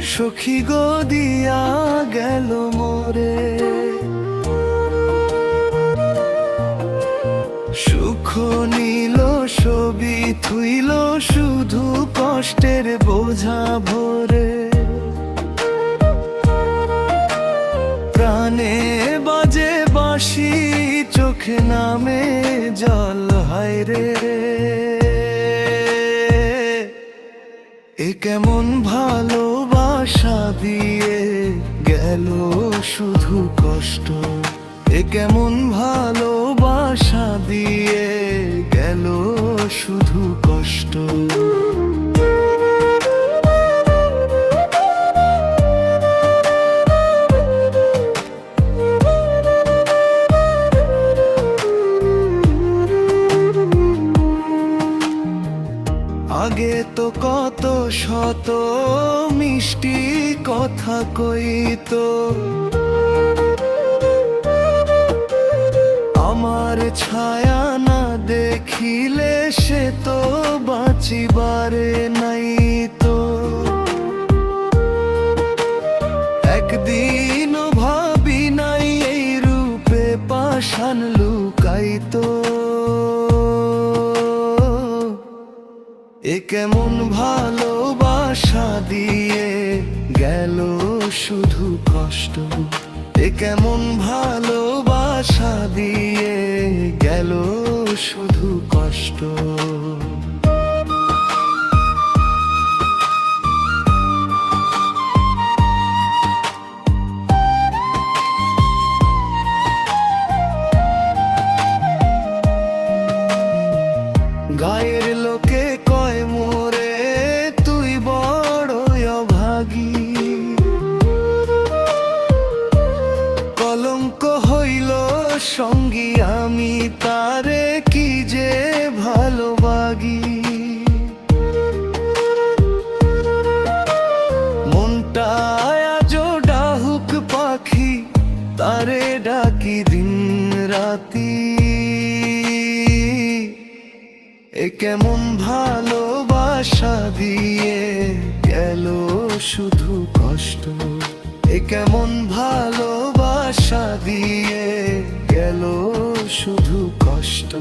সখী গো, দিয়া গেল মোরে। সুখ নিল ছবি থুইল, শুধু কষ্টের বোঝা ভরে। প্রাণে বাজে বাসি চোখে নামে জল, হায় রে। এ কেমন ভালোবাসা দিয়ে গেল শুধু কষ্ট? এ কেমন ভালোবাসা দিয়ে গেল শুধু কষ্ট? আগে তো কত শত মিষ্টি কথা কইত। আমার ছায়া না দেখিলে সে তো বাঁচিবারে নাই তো। একদিন ভাবি নাই এই রূপে পাষাণ লুকাইতো। এ কেমন ভালোবাসা দিয়ে গেল শুধু কষ্ট? এ কেমন ভালোবাসা দিয়ে গেল শুধু কষ্ট? কলঙ্ক হইল সঙ্গী, আমি তারে কি যে ভালোবাগি? আজো ডাহুক পাখি, তারে ডাকি দিন রাতি এ কেমন ভালোবাসা দিয়ে গেল শুধু কষ্ট। কেমন ভালোবাসা দিয়ে গেল শুধু কষ্ট।